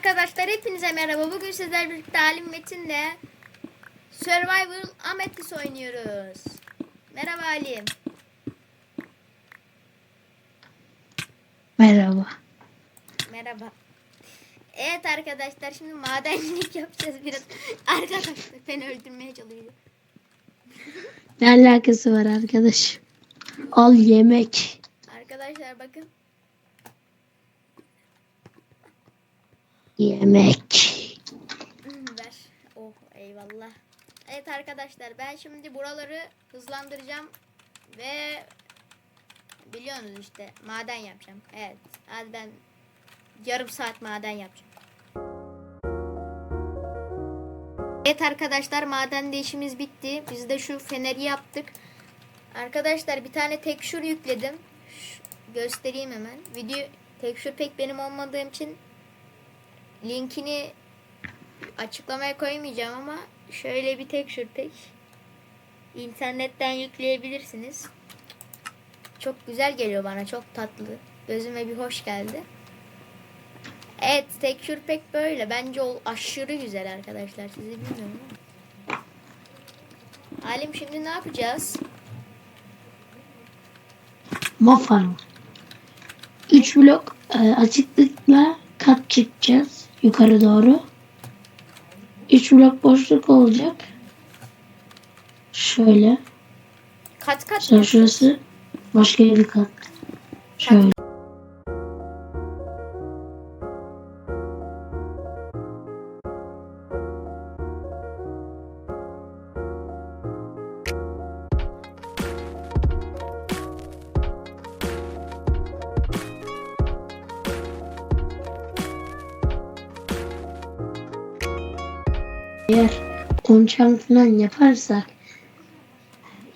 arkadaşlar hepinize merhaba. Bugün sizlerle birlikte Halim Metin'le Survival Amethyst oynuyoruz. Merhaba Halim. Merhaba. Merhaba. Evet arkadaşlar şimdi madencilik yapacağız biraz. Arkadaşlar beni öldürmeye çalışıyor. Ne alakası var arkadaş? Al yemek. Arkadaşlar bakın. Yemek. Ver. Oh eyvallah. Evet arkadaşlar ben şimdi buraları hızlandıracağım ve biliyorsunuz işte maden yapacağım. Evet. Hadi ben yarım saat maden yapacağım. Evet arkadaşlar maden işimiz bitti. Biz de şu feneri yaptık. Arkadaşlar bir tane tekşür yükledim. Şu- göstereyim hemen. Video tekşür pek benim olmadığım için linkini açıklamaya koymayacağım ama şöyle bir tekstür pek internetten yükleyebilirsiniz. Çok güzel geliyor bana. Çok tatlı. Gözüme bir hoş geldi. Evet tekstür pek böyle. Bence o aşırı güzel arkadaşlar. Sizi bilmiyorum ama. Halim şimdi ne yapacağız? Mofarm. 3 blok e, açıklıkla kat çıkacağız yukarı doğru. 3 blok boşluk olacak. Şöyle. Kat kat Sonra şurası başka bir kat. Şöyle. Eğer 10 çan falan yaparsak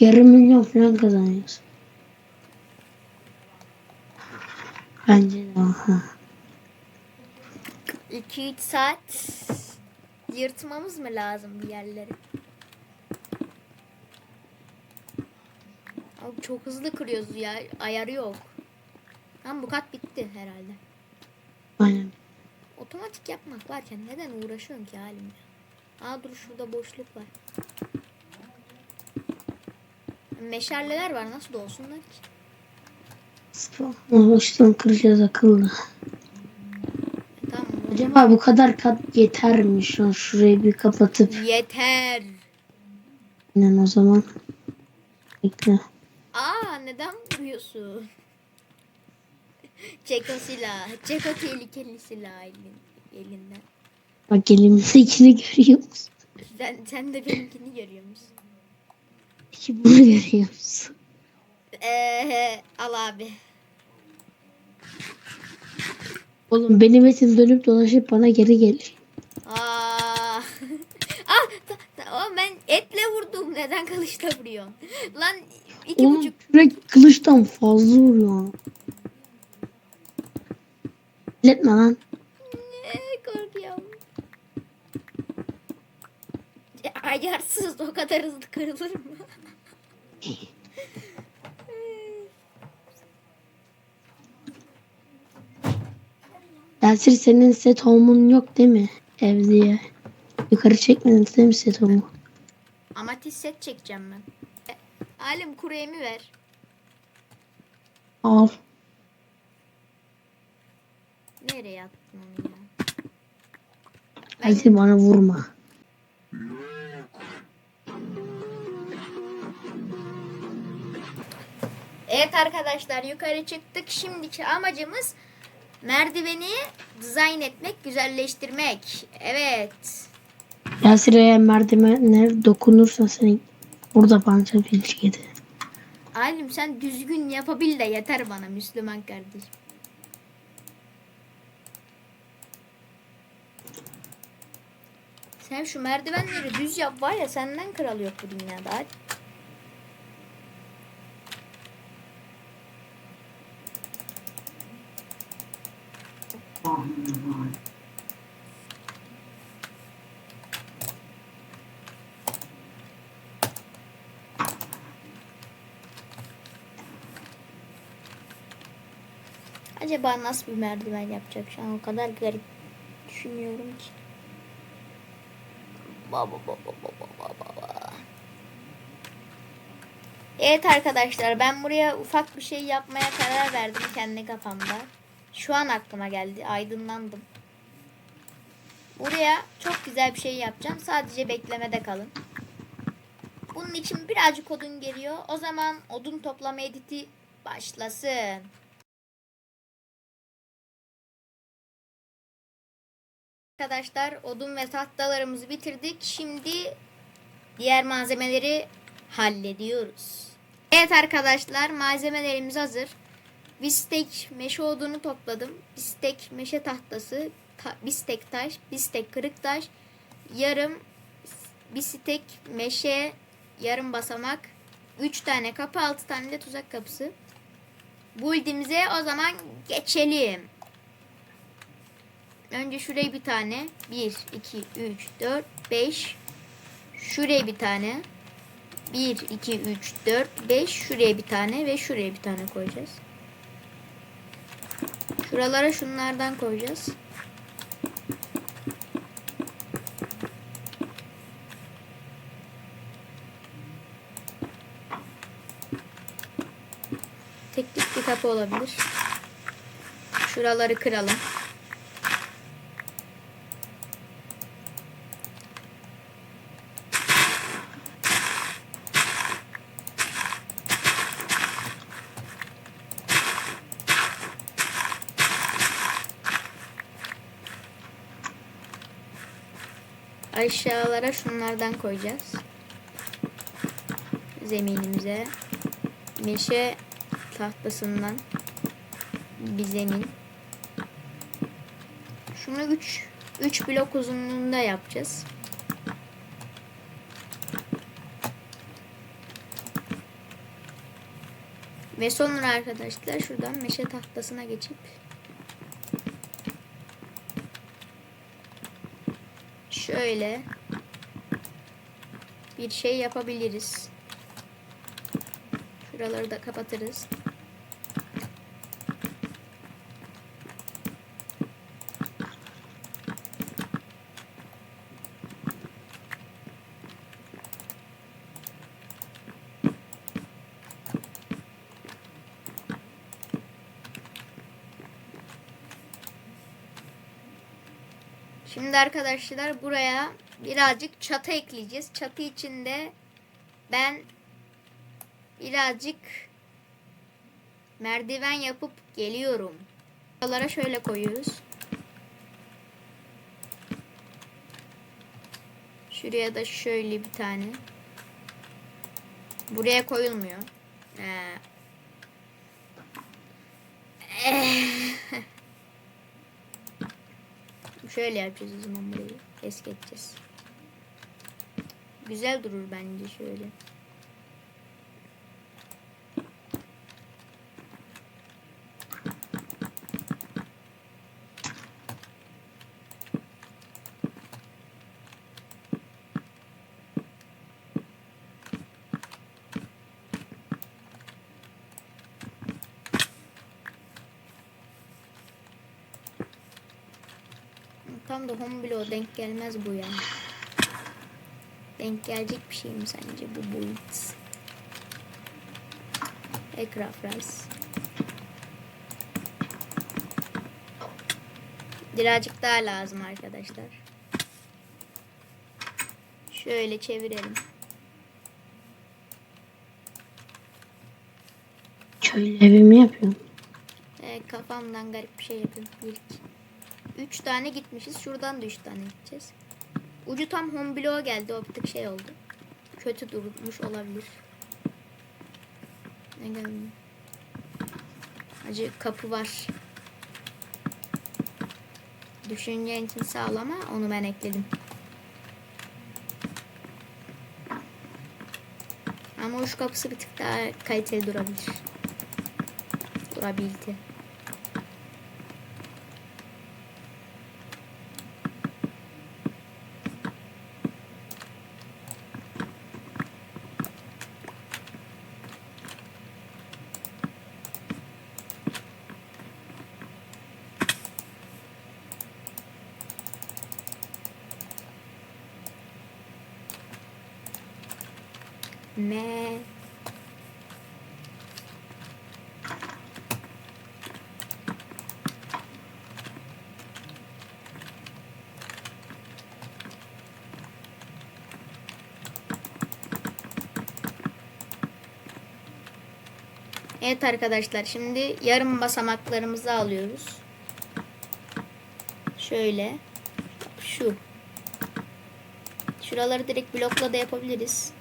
yarım milyon falan kazanıyoruz. Bence de aha. 2-3 saat yırtmamız mı lazım bir yerleri? Abi çok hızlı kırıyoruz ya. Ayarı yok. Tam bu kat bitti herhalde. Aynen. Otomatik yapmak varken neden uğraşıyorsun ki halim ya? Aa dur şurada boşluk var. Meşaleler var nasıl olsunlar ki? Boşluğunu kıracağız akıllı. E, tamam. Acaba bu kadar kat yeter mi? Şu an şurayı bir kapatıp. Yeter. Aynen o zaman. Bekle. Aa neden vuruyorsun? Çeko silah. Çeko tehlikeli silah elin, elinden. Bak elimdekini görüyor musun? Sen, sen de benimkini görüyor musun? Peki bunu görüyor musun? Eee al abi. Oğlum benim etim dönüp dolaşıp bana geri geliyor. Aa. ah, ta, ta, oğlum ben etle vurdum. Neden kılıçla vuruyorsun? Lan iki Oğlum buçuk. kürek kılıçtan fazla vuruyor. Etme lan. Ee, korkuyorum. Ya, Ayarsız o kadar hızlı kırılır mı? Yasir senin set home'un yok değil mi? Evde Yukarı çekmedin değil mi set home'u? Amatist set çekeceğim ben. E, Alim kuru ver. Al. Nereye attın onu ya? Yasir bana vurma. Evet arkadaşlar yukarı çıktık. Şimdiki amacımız merdiveni dizayn etmek, güzelleştirmek. Evet. Yasir eğer merdivenler dokunursa seni burada pança bilir yedi. Alim sen düzgün yapabil de yeter bana Müslüman kardeşim. Sen şu merdivenleri düz yap var ya senden kral yok bu dünyada. Hadi. Acaba nasıl bir merdiven yapacak şu an o kadar garip düşünüyorum ki. Baba baba baba baba baba. Evet arkadaşlar ben buraya ufak bir şey yapmaya karar verdim kendi kafamda. Şu an aklıma geldi. Aydınlandım. Buraya çok güzel bir şey yapacağım. Sadece beklemede kalın. Bunun için birazcık odun geliyor. O zaman odun toplama editi başlasın. Arkadaşlar odun ve tahtalarımızı bitirdik. Şimdi diğer malzemeleri hallediyoruz. Evet arkadaşlar malzemelerimiz hazır. Bistek meşe odunu topladım. Bistek meşe tahtası, ta, bistek taş, bistek kırık taş, yarım bistek meşe, yarım basamak, 3 tane kapı, 6 tane de tuzak kapısı. Build'imize o zaman geçelim. Önce şuraya bir tane. 1, 2, 3, 4, 5. Şuraya bir tane. 1, 2, 3, 4, 5. Şuraya bir tane ve şuraya bir tane koyacağız. Şuralara şunlardan koyacağız. Teklik bir kapı olabilir. Şuraları kıralım. Aşağılara şunlardan koyacağız. Zeminimize. Meşe tahtasından bir zemin. Şunu 3 3 blok uzunluğunda yapacağız. Ve sonra arkadaşlar şuradan meşe tahtasına geçip şöyle bir şey yapabiliriz. Şuraları da kapatırız. Şimdi arkadaşlar buraya birazcık çatı ekleyeceğiz. Çatı içinde ben birazcık merdiven yapıp geliyorum. Buralara şöyle koyuyoruz. Şuraya da şöyle bir tane. Buraya koyulmuyor. Ee. Şöyle yapacağız o zaman burayı. Es geçeceğiz. Güzel durur bence şöyle. alsam da Homeblow denk gelmez bu ya. Denk gelecek bir şey mi sence bu boyut? Ekra fraz. Birazcık daha lazım arkadaşlar. Şöyle çevirelim. Şöyle evimi yapıyorum. Evet, kafamdan garip bir şey yapıyorum. 3 tane gitmişiz. Şuradan da 3 tane gideceğiz. Ucu tam home bloğa geldi. O bir tık şey oldu. Kötü durmuş olabilir. Ne geldi? Acı kapı var. Düşüncen için sağlama. Onu ben ekledim. Ama uç kapısı bir tık daha kaliteli durabilir. Durability. Me. Evet arkadaşlar şimdi yarım basamaklarımızı alıyoruz. Şöyle. Şu. Şuraları direkt blokla da yapabiliriz.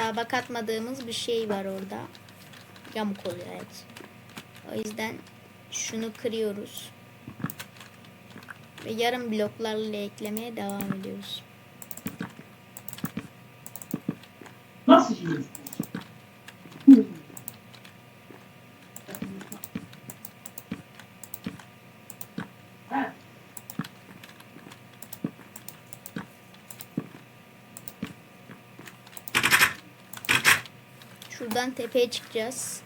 Hesaba katmadığımız bir şey var orada. Yamuk oluyor evet. O yüzden şunu kırıyoruz. Ve yarım bloklarla eklemeye devam ediyoruz. Nasıl şey? Şuradan tepeye çıkacağız.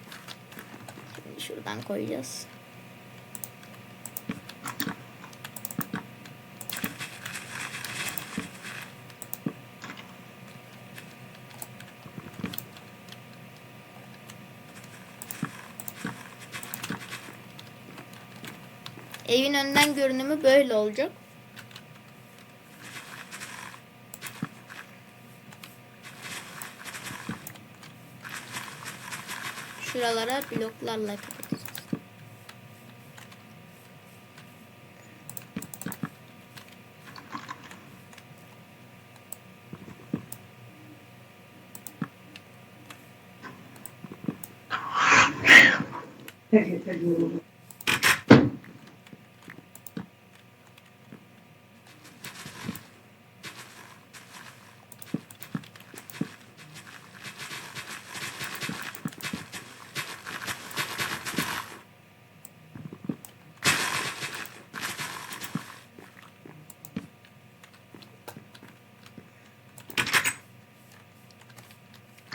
Şimdi şuradan koyacağız. Evin önden görünümü böyle olacak. Şuralara bloklarla kapatacağız. peki, peki, olur.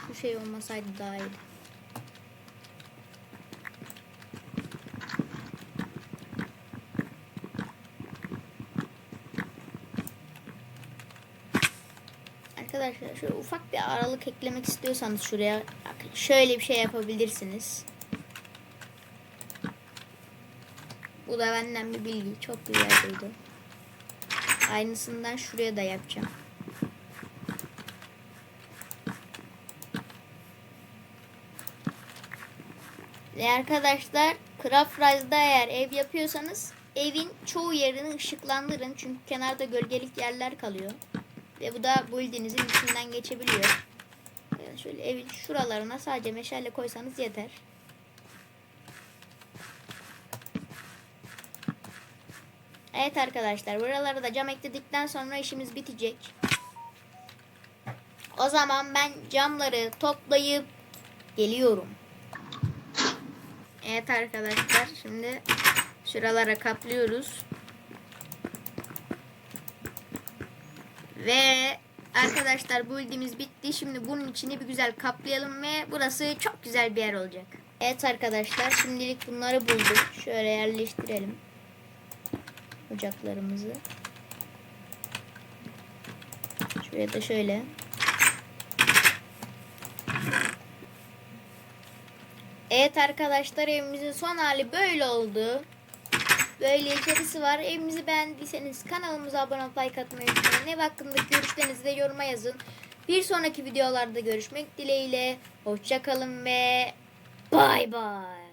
Bu şey olmasaydı daha iyiydi. Arkadaşlar şöyle ufak bir aralık eklemek istiyorsanız şuraya şöyle bir şey yapabilirsiniz. Bu da benden bir bilgi. Çok güzel duydu. Aynısından şuraya da yapacağım. Ve arkadaşlar Craft Rise'da eğer ev yapıyorsanız evin çoğu yerini ışıklandırın. Çünkü kenarda gölgelik yerler kalıyor. Ve bu da buildinizin içinden geçebiliyor. Yani şöyle evin şuralarına sadece meşale koysanız yeter. Evet arkadaşlar buralara da cam ekledikten sonra işimiz bitecek. O zaman ben camları toplayıp geliyorum. Evet arkadaşlar şimdi şuralara kaplıyoruz. Ve arkadaşlar bu ilgimiz bitti. Şimdi bunun içini bir güzel kaplayalım ve burası çok güzel bir yer olacak. Evet arkadaşlar şimdilik bunları bulduk. Şöyle yerleştirelim. Ocaklarımızı. Şuraya da şöyle. Evet arkadaşlar evimizin son hali böyle oldu. Böyle içerisi var. Evimizi beğendiyseniz kanalımıza abone olup like atmayı unutmayın. Ev hakkındaki görüşlerinizi de yoruma yazın. Bir sonraki videolarda görüşmek dileğiyle. Hoşçakalın ve bay bay.